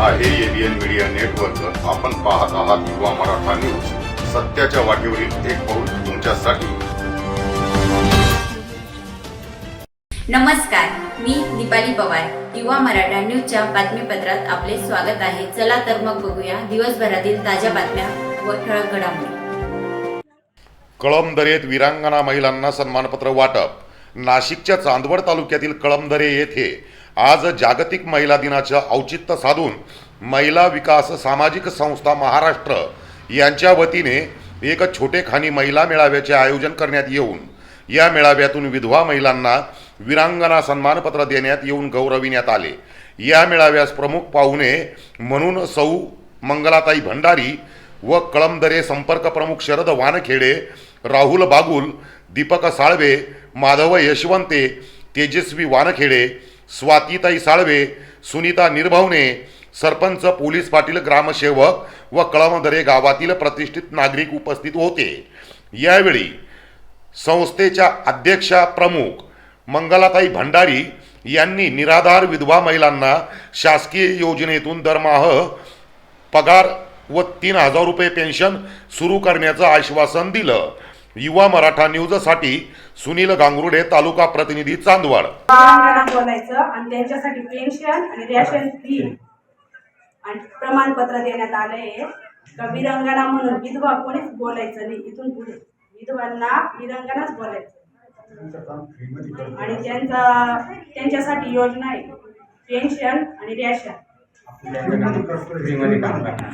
आहे ABN media network आपण पाहत आहात युवा मराठा न्यूज सत्याच्या वाटेवरील एक पाऊल तुमच्यासाठी. नमस्कार मी दीपाली पवार. युवा मराठा न्यूजच्या बातमीपत्रात आपले स्वागत आहे. चला तर मग बघूया दिवसभरातील ताज्या बातम्या व ठळक घडामोडी. कळमदरेत वीरांगना महिलांना सन्मानपत्र वाटप. नाशिकच्या चांदवड तालुक्यातील कळमदरे येथे आज जागतिक महिला दिनाचं औचित्य साधून महिला विकास सामाजिक संस्था महाराष्ट्र यांच्या वतीने एक छोटेखानी महिला मेळाव्याचे आयोजन करण्यात येऊन या मेळाव्यातून विधवा महिलांना वीरांगना सन्मानपत्र देण्यात येऊन गौरविण्यात आले. या मेळाव्यास प्रमुख पाहुणे म्हणून सौ मंगलाताई भंडारी व कळमदरे संपर्क प्रमुख शरद वानखेडे राहुल बागुल दीपक साळवे माधव यशवंते तेजस्वी वानखेडे स्वातीताई साळवे सुनीता निर्भवने सरपंच पोलीस पाटील ग्रामसेवक व कळमदरे गावातील प्रतिष्ठित नागरिक उपस्थित होते. यावेळी संस्थेच्या अध्यक्षा प्रमुख मंगलाताई भंडारी यांनी निराधार विधवा महिलांना शासकीय योजनेतून दरमाह पगार व तीन हजार रुपये पेन्शन सुरू करण्याचं आश्वासन दिलं. युवा मराठा न्यूजसाठी सुनील गांगुर्डे तालुका प्रतिनिधी चांदवड. बोलायचं आणि त्यांच्यासाठी पेन्शन आणि रॅशन फी आणि प्रमाणपत्र देण्यात आलंय. विरंगणा म्हणून विधवा कोणीच बोलायचं नाही. इथून पुढे विधवांना विरंगणाच बोलायचं. आणि त्यांचा त्यांच्यासाठी योजना आहे. पेन्शन आणि रॅशन. फ्रीमध्ये काम करणार.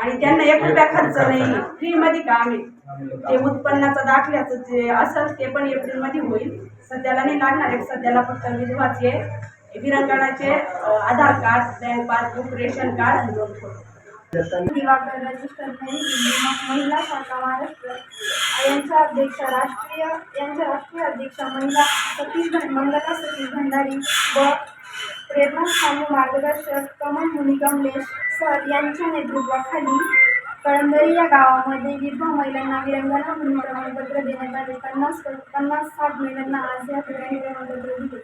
आणि त्यांना एक रुपया खर्च नाही. फ्री मध्ये काम आहे ते उत्पन्नाचं दाखल्याचं जे असेल ते पण एप्रिलमध्ये होईल. सध्याला नाही लागणार आहे. सध्याला फक्त विधवाचे विरंगणाचे Aadhaar card bank passbook ration card आणि दोन दिवाकर रजिस्टर महिला शाखा महाराष्ट्र. यांच्या अध्यक्ष राष्ट्रीय यांच्या राष्ट्रीय अध्यक्ष महिला सतीश भं- मंगला सतीश भंडारी व प्रेरणा स्वामी मार्गदर्शक कमल मुनी कमलेश सर यांच्या नेतृत्वाखाली कळंदरी या गावामध्ये विधवा महिलांना विरंगना म्हणून प्रमाणपत्र देण्यात आले. पन्नास पन्नास सात महिलांना आज या ठिकाणी प्रमाणपत्र दिले.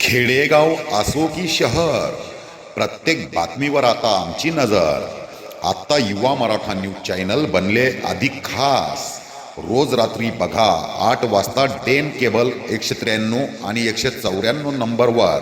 खेडेगाव असो की शहर. प्रत्येक बातमीवर आता आमची नजर. आता युवा मराठा न्यूज चॅनल बनले अधिक खास. रोज रात्री बघा आठ वाजता डेन केबल एकशे त्र्याण्णव आणि एकशे चौऱ्याण्णव नंबरवर.